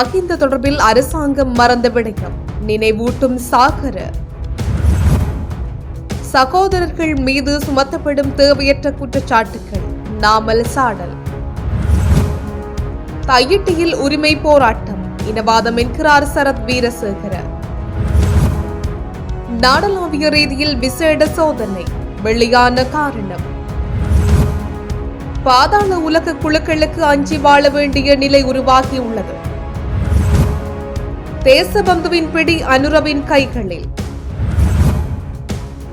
மஹிந்த தொடர்பில் அரசாங்கம் மறந்த விடயம். நினைவூட்டும் சாகர. சகோதரர்கள் மீது சுமத்தப்படும் தேவையற்ற குற்றச்சாட்டுகள் நாமல் சாடல். தையிட்டியில் உரிமை போராட்டம். இனவாதம் என்கிறார் சரத் வீரசேகர. நாடளாவிய ரீதியில் விசேட சோதனை. வெளியான காரணம். பாதாள உலக குழுக்களுக்கு அஞ்சி வாழ வேண்டிய நிலை உருவாகியுள்ளது. தேசபந்துவின் பிடி அனுரவின் கைகளில்.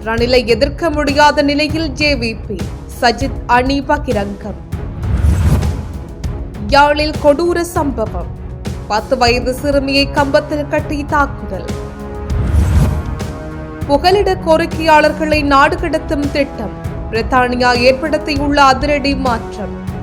ரணிலை எதிர்க்க முடியாத நிலையில் ஜேவிபி சஜித் அணி பகிரங்கம். யாழில் கொடூர சம்பவம். பத்து வயது சிறுமியை கம்பத்தில் கட்டி தாக்குதல். புகலிட கோரிக்கையாளர்களை நாடு கடத்தும் திட்டம். பிரித்தானியா ஏற்படுத்தியுள்ள அதிரடி மாற்றம்.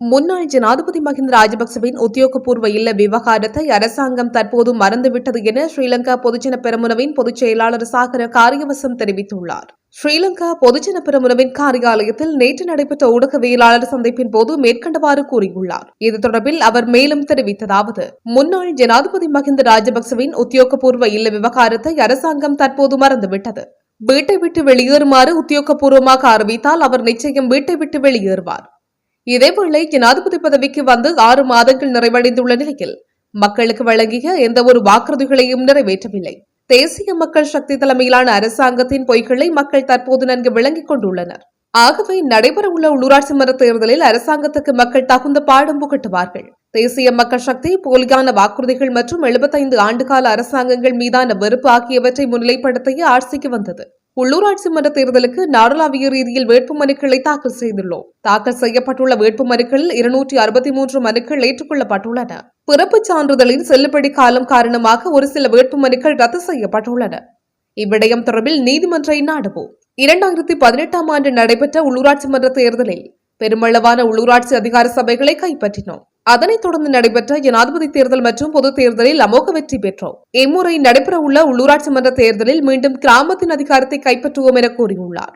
முன்னாள் ஜனாதிபதி மஹிந்த ராஜபக்சவின் உத்தியோகபூர்வ இல்ல விவகாரத்தை அரசாங்கம் தற்போது மறந்துவிட்டது என ஸ்ரீலங்கா பொதுஜன பெருமுனவின் பொதுச் செயலாளர் சாகர காரியவசம் தெரிவித்துள்ளார். ஸ்ரீலங்கா பொதுஜன பெருமுனவின் காரியாலயத்தில் நேற்று நடைபெற்ற ஊடகவியலாளர் சந்திப்பின் போது மேற்கண்டவாறு கூறியுள்ளார். இது தொடர்பில் அவர் மேலும் தெரிவித்ததாவது முன்னாள் ஜனாதிபதி மஹிந்த ராஜபக்சவின் உத்தியோகபூர்வ இல்ல விவகாரத்தை அரசாங்கம் தற்போது மறந்துவிட்டது. வீட்டை விட்டு வெளியேறுமாறு உத்தியோகபூர்வமாக அறிவித்தால் அவர் நிச்சயம் வீட்டை விட்டு வெளியேறுவார். இதேவேளை ஜனாதிபதி பதவிக்கு வந்து ஆறு மாதங்கள் நிறைவடைந்துள்ள நிலையில் மக்களுக்கு வழங்கிய எந்த ஒரு வாக்குறுதிகளையும் நிறைவேற்றவில்லை. தேசிய மக்கள் சக்தி தலைமையிலான அரசாங்கத்தின் பொய்களை மக்கள் தற்போது நன்கு விளங்கிக் கொண்டுள்ளனர். ஆகவே நடைபெறவுள்ள உள்ளூராட்சி மன்ற தேர்தலில் அரசாங்கத்துக்கு மக்கள் தகுந்த பாடம் புகட்டுவார்கள். தேசிய மக்கள் சக்தி போலியான வாக்குறுதிகள் மற்றும் எழுபத்தைந்து ஆண்டுகால அரசாங்கங்கள் மீதான வெறுப்பு ஆகியவற்றை முன்னிலைப்படுத்திய ஆட்சிக்கு வந்தது. உள்ளூராட்சி மன்ற தேர்தலுக்கு நாடளாவிய ரீதியில் வேட்புமனுக்களை தாக்கல் செய்துள்ளோம். தாக்கல் செய்யப்பட்டுள்ள வேட்புமனுக்களில் இருநூற்றி அறுபத்தி மூன்று மனுக்கள் ஏற்றுக்கொள்ளப்பட்டுள்ளன. பிறப்பு சான்றிதழின் செல்லுபடி காலம் காரணமாக ஒரு சில வேட்புமனுக்கள் ரத்து செய்யப்பட்டுள்ளன. இவ்விடயம் தொடர்பில் நீதிமன்றை நாடுவோம். இரண்டாயிரத்தி பதினெட்டாம் ஆண்டு நடைபெற்ற உள்ளூராட்சி மன்ற தேர்தலில் பெருமளவான உள்ளூராட்சி அதிகார சபைகளை கைப்பற்றினோம். அதனைத் தொடர்ந்து நடைபெற்ற ஜனாதிபதி தேர்தல் மற்றும் பொதுத் தேர்தலில் அமோக வெற்றி பெற்றோம். இம்முறை நடைபெறவுள்ள உள்ளூராட்சி மன்ற தேர்தலில் மீண்டும் கிராமத்தின் அதிகாரத்தை கைப்பற்றுவோம் என கூறியுள்ளார்.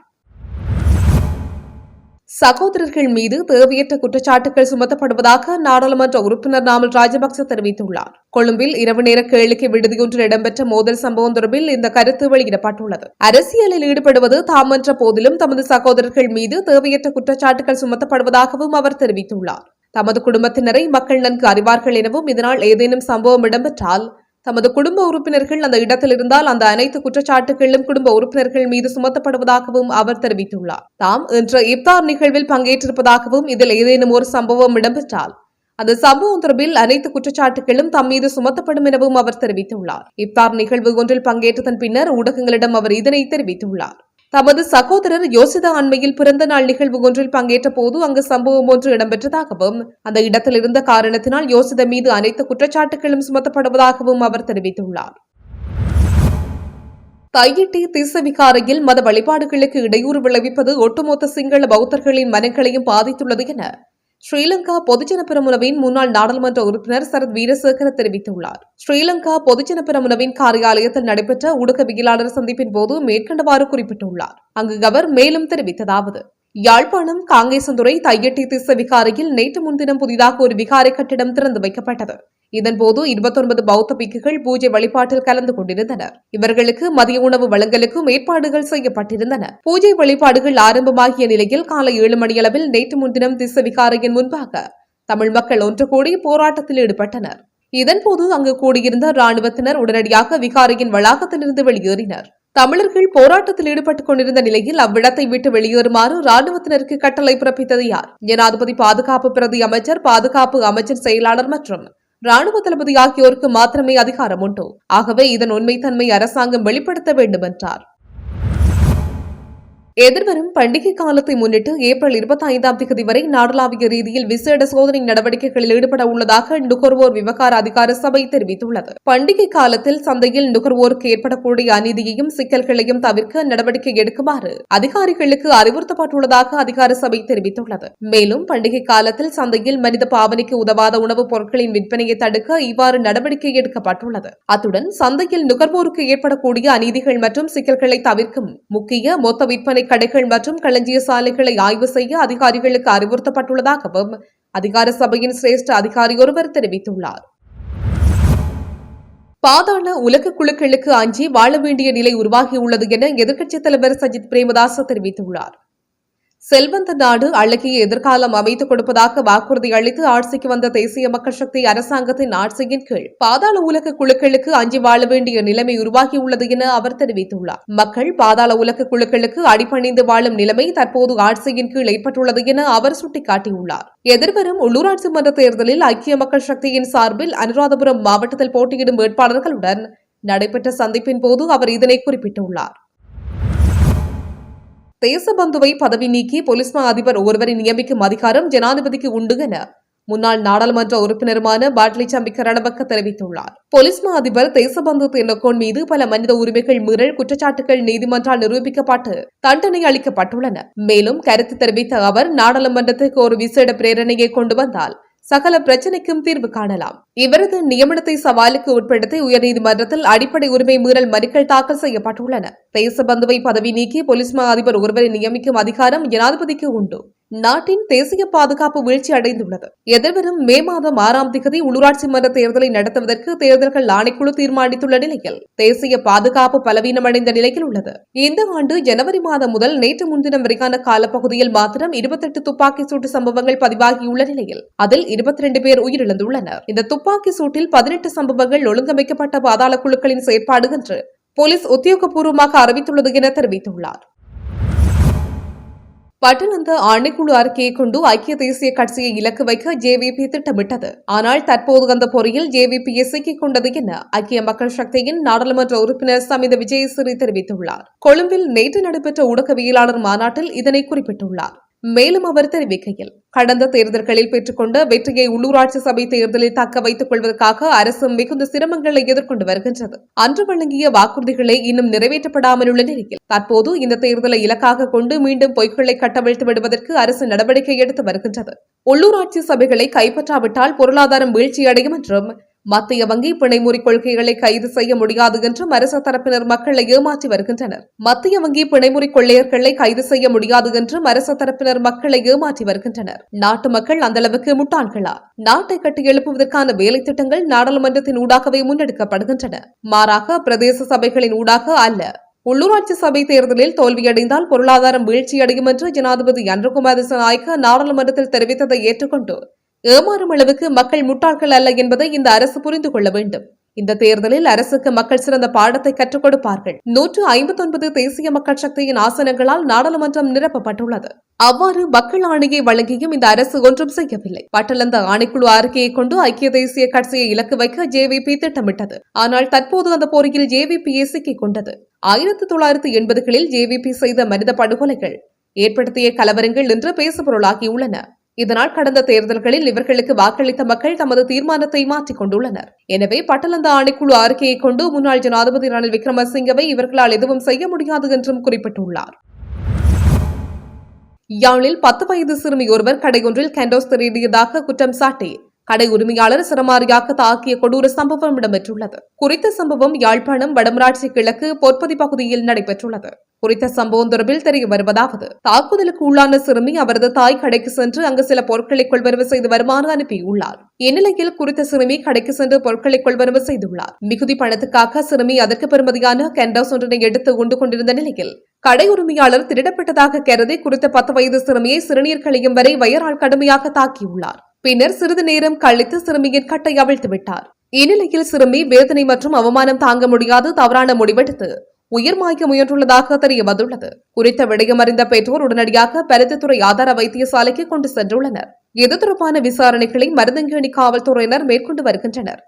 சகோதரர்கள் மீது தேவையற்ற குற்றச்சாட்டுகள் சுமத்தப்படுவதாக நாடாளுமன்ற உறுப்பினர் நாமல் ராஜபக்ச தெரிவித்துள்ளார். கொழும்பில் இரவு நேர கேளிக்கை விடுதியொன்றில் இடம்பெற்ற மோதல் சம்பவம் தொடர்பில் இந்த கருத்து வெளியிடப்பட்டுள்ளது. அரசியலில் ஈடுபடுவது தாம் என்ற போதிலும் தமது சகோதரர்கள் மீது தேவையற்ற குற்றச்சாட்டுகள் சுமத்தப்படுவதாகவும் அவர் தெரிவித்துள்ளார். தமது குடும்பத்தினரை மக்கள் நன்கு அறிவார்கள் எனவும் இதனால் ஏதேனும் சம்பவம் இடம்பெற்றால் தமது குடும்ப உறுப்பினர்கள் அந்த இடத்தில் இருந்தால் அந்த அனைத்து குற்றச்சாட்டுகளும் குடும்ப உறுப்பினர்கள் மீது சுமத்தப்படுவதாகவும் அவர் தெரிவித்துள்ளார். தாம் இன்று இப்தார் நிகழ்வில் பங்கேற்றிருப்பதாகவும் இதில் ஏதேனும் ஒரு சம்பவம் இடம்பெற்றால் அந்த சம்பவம் தொடர்பில் அனைத்து குற்றச்சாட்டுகளும் தம் மீது சுமத்தப்படும் எனவும் அவர் தெரிவித்துள்ளார். இப்தார் நிகழ்வு ஒன்றில் பங்கேற்றதன் பின்னர் ஊடகங்களிடம் அவர் இதனை தெரிவித்துள்ளார். தமது சகோதரர் யோசிதா அண்மையில் பிறந்த நாள் நிகழ்வு ஒன்றில் பங்கேற்ற போது அங்கு சம்பவம் ஒன்று இடம்பெற்றதாகவும் அந்த இடத்தில் இருந்த காரணத்தினால் யோசித மீது அனைத்து குற்றச்சாட்டுகளும் சுமத்தப்படுவதாகவும் அவர் தெரிவித்துள்ளார். தையிட்டி திசவிகாரையில் மத வழிபாடுகளுக்கு இடையூறு விளைவிப்பது ஒட்டுமொத்த சிங்கள பௌத்தர்களின் மனங்களையும் பாதித்துள்ளது என ஸ்ரீலங்கா பொதுஜன பெரமுனவின் முன்னாள் நாடாளுமன்ற உறுப்பினர் சரத் வீரசேகர தெரிவித்துள்ளார். ஸ்ரீலங்கா பொதுஜன பெரமுனவின் காரியாலயத்தில் நடைபெற்ற ஊடகவியலாளர் சந்திப்பின் போது மேற்கண்டவாறு குறிப்பிட்டுள்ளார். அங்கு அவர் மேலும் தெரிவித்ததாவது யாழ்ப்பாணம் காங்கேசந்துறை தையட்டி திச விகாரையில் நேற்று முன்தினம் புதிதாக ஒரு விகாரை கட்டிடம் திறந்து வைக்கப்பட்டது. இதன்போது இருபத்தொன்பது பௌத்த பிக்குகள் பூஜை வழிபாட்டில் கலந்து கொண்டிருந்தனர். இவர்களுக்கு மதிய உணவு வழங்கலுக்கும் ஏற்பாடுகள் செய்யப்பட்டிருந்தன. பூஜை வழிபாடுகள் ஆரம்பமாகிய நிலையில் காலை ஏழு மணியளவில் நேற்று முன்தினம் திச விகாரையின் முன்பாக தமிழ் மக்கள் ஒன்று கூடி போராட்டத்தில் ஈடுபட்டனர். இதன்போது அங்கு கூடியிருந்த ராணுவத்தினர் உடனடியாக விகாரையின் வளாகத்திலிருந்து வெளியேறினர். தமிழர்கள் போராட்டத்தில் ஈடுபட்டுக் கொண்டிருந்த நிலையில் அவ்விடத்தை விட்டு வெளியேறுமாறு ராணுவத்தினருக்கு கட்டளை பிறப்பித்தது யார்? ஜனாதிபதி பாதுகாப்பு பிரதி அமைச்சர் பாதுகாப்பு அமைச்சர் செயலாளர் மற்றும் ராணுவ தளபதி ஆகியோருக்கு மாத்திரமே அதிகாரம் உண்டு. ஆகவே இதன் உண்மைத்தன்மை அரசாங்கம் வெளிப்படுத்த வேண்டும் என்றார் எதிர்வரும் பண்டிகை காலத்தை முன்னிட்டு ஏப்ரல் இருபத்தி ஐந்தாம் தேதி வரை நாடளாவிய ரீதியில் விசேட சோதனை நடவடிக்கைகளில் ஈடுபட உள்ளதாக நுகர்வோர் விவகார அதிகார சபை தெரிவித்துள்ளது. பண்டிகை காலத்தில் சந்தையில் நுகர்வோருக்கு ஏற்படக்கூடிய அநீதியையும் சிக்கல்களையும் தவிர்க்க நடவடிக்கை எடுக்குமாறு அதிகாரிகளுக்கு அறிவுறுத்தப்பட்டுள்ளதாக அதிகார சபை தெரிவித்துள்ளது. மேலும் பண்டிகை காலத்தில் சந்தையில் மனித பாவனைக்கு உதவாத உணவுப் பொருட்களின் விற்பனையை தடுக்க இவ்வாறு நடவடிக்கை எடுக்கப்பட்டுள்ளது. அத்துடன் சந்தையில் நுகர்வோருக்கு ஏற்படக்கூடிய அநீதிகள் மற்றும் சிக்கல்களை தவிர்க்கும் முக்கிய மொத்த விற்பனை கடைகள் மற்றும் களஞ்சிய சாலைகளை ஆய்வு செய்ய அதிகாரிகளுக்கு அறிவுறுத்தப்பட்டுள்ளதாகவும் அதிகார சபையின் சிரேஷ்ட அதிகாரி ஒருவர் தெரிவித்துள்ளார். பாதாள உலக குழுக்களுக்கு அஞ்சி வாழ வேண்டிய நிலை உருவாகியுள்ளது என எதிர்க்கட்சித் தலைவர் சஜித் பிரேமதாச தெரிவித்துள்ளார். செல்வந்த நாடு அழகிய எதிர்காலம் அமைத்துக் கொடுப்பதாக வாக்குறுதி அளித்து ஆட்சிக்கு வந்த தேசிய மக்கள் சக்தி அரசாங்கத்தின் ஆட்சியின் கீழ் பாதாள உலக குழுக்களுக்கு அஞ்சி வாழ வேண்டிய நிலைமை உருவாகியுள்ளது என அவர் தெரிவித்துள்ளார். மக்கள் பாதாள உலக குழுக்களுக்கு அடிபணிந்து வாழும் நிலைமை தற்போது ஆட்சியின் கீழ் ஏற்பட்டுள்ளது என அவர் சுட்டிக்காட்டியுள்ளார். எதிர்வரும் உள்ளூராட்சி மன்ற தேர்தலில் ஐக்கிய மக்கள் சக்தியின் சார்பில் அனுராதபுரம் மாவட்டத்தில் போட்டியிடும் வேட்பாளர்களுடன் நடைபெற்ற சந்திப்பின் போது அவர் இதனை குறிப்பிட்டுள்ளார். தேசபந்துவை பதவி நீக்கி பொலிஸ்மா அதிபர் ஒருவரை நியமிக்கும் அதிகாரம் ஜனாதிபதிக்கு உண்டு என முன்னாள் நாடாளுமன்ற உறுப்பினருமான பாட்லி சம்பிக்க ரணபக்க தெரிவித்துள்ளார். பொலிஸ்மா அதிபர் தேசபந்து தென்னகோன் மீது பல மனித உரிமைகள் மீறல் குற்றச்சாட்டுகள் நீதிமன்றால் நிரூபிக்கப்பட்டு தண்டனை அளிக்கப்பட்டுள்ளன. மேலும் கருத்து தெரிவித்த அவர் நாடாளுமன்றத்துக்கு ஒரு விசேட பிரேரணையை கொண்டு வந்தால் சகல பிரச்சினைக்கும் தீர்வு காணலாம். இவரது நியமனத்தை சவாலுக்கு உட்படுத்தி உயர்நீதிமன்றத்தில் அடிப்படை உரிமை மீறல் மனுக்கள் தாக்கல் செய்யப்பட்டுள்ளன. தேசபந்துவை பதவி நீக்கி போலீஸ் மா அதிபர் ஒருவரை நியமிக்கும் அதிகாரம் ஜனாதிபதிக்கு உண்டு. நாட்டின் தேசிய பாதுகாப்பு வீழ்ச்சி அடைந்துள்ளது. எதிர்வரும் மே மாதம் ஆறாம் திகதி உள்ளூராட்சி மன்ற தேர்தலை நடத்துவதற்கு தேர்தல்கள் ஆணைக்குழு தீர்மானித்துள்ள நிலையில் தேசிய பாதுகாப்பு பலவீனமடைந்த நிலையில் உள்ளது. இந்த ஆண்டு ஜனவரி மாதம் முதல் நேற்று முன்தினம் வரைக்கான காலப்பகுதியில் மாத்திரம் இருபத்தெட்டு துப்பாக்கி சூட்டு சம்பவங்கள் பதிவாகியுள்ள நிலையில் அதில் இருபத்தி ரெண்டு பேர் உயிரிழந்துள்ளனர். இந்த துப்பாக்கி சூட்டில் பதினெட்டு சம்பவங்கள் ஒழுங்கமைக்கப்பட்ட பாதாள குழுக்களின் செயற்பாடு என்று போலீஸ் உத்தியோகபூர்வமாக அறிவித்துள்ளது என தெரிவித்துள்ளார். பட்டணந்த ஆணைக்குழு அறிக்கையை கொண்டு ஐக்கிய தேசிய கட்சியை இலக்கு வைக்க ஜேவிபி திட்டமிட்டது. ஆனால் தற்போது அந்த பொறியில் ஜேவிபியை சிக்கிக் கொண்டது என ஐக்கிய மக்கள் சக்தியின் நாடாளுமன்ற உறுப்பினர் சமித விஜயசிறி தெரிவித்துள்ளார். கொழும்பில் நேற்று நடைபெற்ற ஊடகவியலாளர் மாநாட்டில் இதனை குறிப்பிட்டுள்ளார். மேலும் அவர் தெரிவிக்கையில் கடந்த தேர்தல்களில் பெற்றுக்கொண்ட வெற்றியை உள்ளூராட்சி சபை தேர்தலில் தக்க வைத்துக் கொள்வதற்காக அரசு மிகுந்த சிரமங்களை எதிர்கொண்டு வருகின்றது. அன்று வழங்கிய வாக்குறுதிகளை இன்னும் நிறைவேற்றப்படாமல் உள்ள நிலையில் தற்போது இந்த தேர்தலை இலக்காக கொண்டு மீண்டும் பொய்களை கட்டவிழ்த்து விடுவதற்கு அரசு நடவடிக்கை எடுத்து வருகின்றது. உள்ளூராட்சி சபைகளை கைப்பற்றாவிட்டால் பொருளாதாரம் வீழ்ச்சியடையும் என்றும் மத்திய வங்கி பிணைமுறி கொள்கைகளை கைது செய்ய முடியாது என்றும் அரசு தரப்பினர் மக்களை ஏமாற்றி வருகின்றனர். மத்திய வங்கி பிணைமுறி கொள்ளையர்களை கைது செய்ய முடியாது என்றும் அரசு தரப்பினர் மக்களை ஏமாற்றி வருகின்றனர். நாட்டு மக்கள் அந்த அளவுக்கு முட்டாள்களா? நாட்டை கட்டி எழுப்புவதற்கான வேலை திட்டங்கள் நாடாளுமன்றத்தின் ஊடாகவே முன்னெடுக்கப்படுகின்றன. மாறாக பிரதேச சபைகளின் ஊடாக அல்ல. உள்ளூராட்சி சபை தேர்தலில் தோல்வியடைந்தால் பொருளாதாரம் வீழ்ச்சியடையும் என்று ஜனாதிபதி அன்றகுமார் திசநாயக்க நாடாளுமன்றத்தில் தெரிவித்ததை ஏற்றுக்கொண்டு ஏமாறும் அளவுக்கு மக்கள் முட்டாள்கள் அல்ல என்பதை இந்த அரசு புரிந்து கொள்ள வேண்டும். இந்த தேர்தலில் அரசுக்கு மக்கள் சிறந்த பாடத்தை கற்றுக் கொடுப்பார்கள். நூற்று ஐம்பத்தொன்பது தேசிய மக்கள் சக்தியின் ஆசனங்களால் நாடாளுமன்றம் நிரப்பப்பட்டுள்ளது. அவ்வாறு மக்கள் ஆணையை வழங்கியும் இந்த அரசு ஒன்றும் செய்யவில்லை. பட்டலந்த ஆணைக்குழு அறிக்கையை கொண்டு ஐக்கிய தேசிய கட்சியை இலக்கு வைக்க ஜேவிபி திட்டமிட்டது. ஆனால் தற்போது அந்த போரியில் ஜேவிபியை சிக்கிக் கொண்டது. ஆயிரத்தி தொள்ளாயிரத்தி எண்பதுகளில் ஜேவிபி செய்த மனித படுகொலைகள் ஏற்படுத்திய கலவரங்கள் என்று பேசுபொருளாகியுள்ளன. இதனால் கடந்த தேர்தல்களில் இவர்களுக்கு வாக்களித்த மக்கள் தமது தீர்மானத்தை மாற்றிக் கொண்டுள்ளனர். எனவே பட்டலந்த ஆணைக்குழு அறிக்கையை கொண்டு முன்னாள் ஜனாதிபதி ரணில் விக்ரமசிங்கவை இவர்களால் எதுவும் செய்ய முடியாது என்றும் குறிப்பிட்டுள்ளார். யாழில் பத்து வயது சிறுமி ஒருவர் கடையொன்றில் கேண்டோஸ் திருடியதாக குற்றம் சாட்டி கடை உரிமையாளர் சிரமாரியாக தாக்கிய கொடூர சம்பவம் இடம்பெற்றுள்ளது. குறித்த சம்பவம் யாழ்ப்பாணம் வடமராட்சி கிழக்கு பொற்பதி பகுதியில் நடைபெற்றுள்ளது. குறித்த சம்பவம் தொடர்பில் தெரிய வருவதாவது. தாக்குதலுக்கு உள்ளான சிறுமி அவரது தாய் கடைக்கு சென்று அங்கு சில பொருட்களை கொள்வரவு செய்து வருமாறு அனுப்பியுள்ளார். இந்நிலையில் குறித்த சிறுமி கடைக்கு சென்று பொருட்களை கொள்வரவு செய்துள்ளார். மிகுதி பணத்துக்காக சிறுமி அதற்கு பெறுமதியான கெண்டோஸ் ஒன்றினை எடுத்து உண்டு கொண்டிருந்த நிலையில் கடை உரிமையாளர் திருடப்பட்டதாக கருதி குறித்த பத்து வயது சிறுமியை சிறுநீர் கழியும் வரை வயரால் கடுமையாக தாக்கியுள்ளார். பின்னர் சிறிது நேரம் கழித்து சிறுமியின் கட்டை அவிழ்த்து விட்டார். இந்நிலையில் சிறுமி வேதனை மற்றும் அவமானம் தாங்க முடியாது தவறான முடிவெடுத்து உயிர் மாய்க்க முயன்றுள்ளதாக தெரிய வந்துள்ளது குறித்த விடயம் அறிந்த பெற்றோர் உடனடியாக பருத்தித்துறை ஆதார வைத்தியசாலைக்கு கொண்டு சென்றுள்ளனர். இது தொடர்பான விசாரணைகளை மருதங்கேணி காவல்துறையினர் மேற்கொண்டு வருகின்றனர்.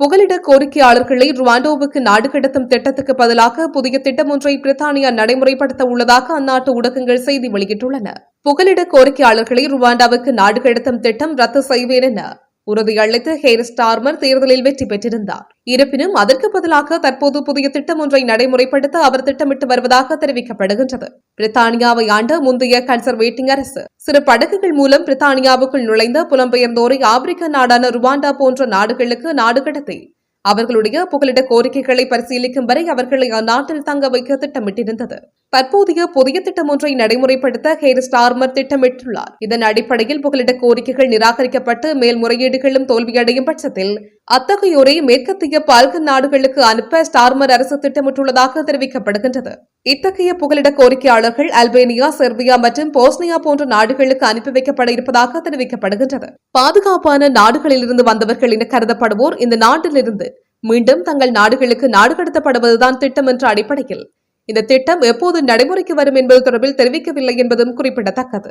புகலிட கோரிக்கையாளர்களை ருவாண்டோவுக்கு நாடு கடத்தும் திட்டத்துக்கு பதிலாக புதிய திட்டம் ஒன்றை பிரித்தானியா நடைமுறைப்படுத்த உள்ளதாக அந்நாட்டு ஊடகங்கள் செய்தி வெளியிட்டுள்ளன. புகலிட கோரிக்கையாளர்களை ருவாண்டாவுக்கு நாடு கடத்தும் திட்டம் ரத்து செய்வேன் என உறுதியளித்து ஹேர் ஸ்டார்மர் தேர்தலில் வெற்றி பெற்றிருந்தார். இருப்பினும் அதற்கு பதிலாக தற்போது புதிய திட்டம் ஒன்றை நடைமுறைப்படுத்த அவர் திட்டமிட்டு வருவதாக தெரிவிக்கப்படுகின்றது. பிரித்தானியாவை ஆண்ட முந்தைய கன்சர்வேட்டிங் அரசு சிறு படகுகள் மூலம் பிரித்தானியாவுக்குள் நுழைந்த புலம்பெயர்ந்தோரை ஆப்பிரிக்க நாடான ருவாண்டா போன்ற நாடுகளுக்கு நாடு கடத்தி அவர்களுடைய புகலிட கோரிக்கைகளை பரிசீலிக்கும் வரை அவர்களை அந்நாட்டில் தங்க வைக்க திட்டமிட்டிருந்தது. தற்போதைய புதிய திட்டம் ஒன்றை நடைமுறைப்படுத்த ஹேர் ஸ்டார்மர் திட்டமிட்டுள்ளார். இதன் அடிப்படையில் புகலிட கோரிக்கைகள் நிராகரிக்கப்பட்டு மேல்முறையீடுகளும் தோல்வியடையும் பட்சத்தில் அத்தகையோரை மேற்கத்திய பால்கன் நாடுகளுக்கு அனுப்ப ஸ்டார்மர் அரசு திட்டமிட்டுள்ளதாக தெரிவிக்கப்படுகின்றது. இத்தகைய புகலிட கோரிக்கையாளர்கள் அல்பேனியா செர்பியா மற்றும் போஸ்னியா போன்ற நாடுகளுக்கு அனுப்பி வைக்கப்பட இருப்பதாக தெரிவிக்கப்படுகின்றது. பாதுகாப்பான நாடுகளிலிருந்து வந்தவர்கள் என கருதப்படுவோர் இந்த நாட்டிலிருந்து மீண்டும் தங்கள் நாடுகளுக்கு நாடு கடத்தப்படுவதுதான் திட்டம் என்ற அடிப்படையில் இந்த திட்டம் எப்போது நடைமுறைக்கு வரும் என்பது தொடர்பில் தெரிவிக்கவில்லை என்பதும் குறிப்பிடத்தக்கது.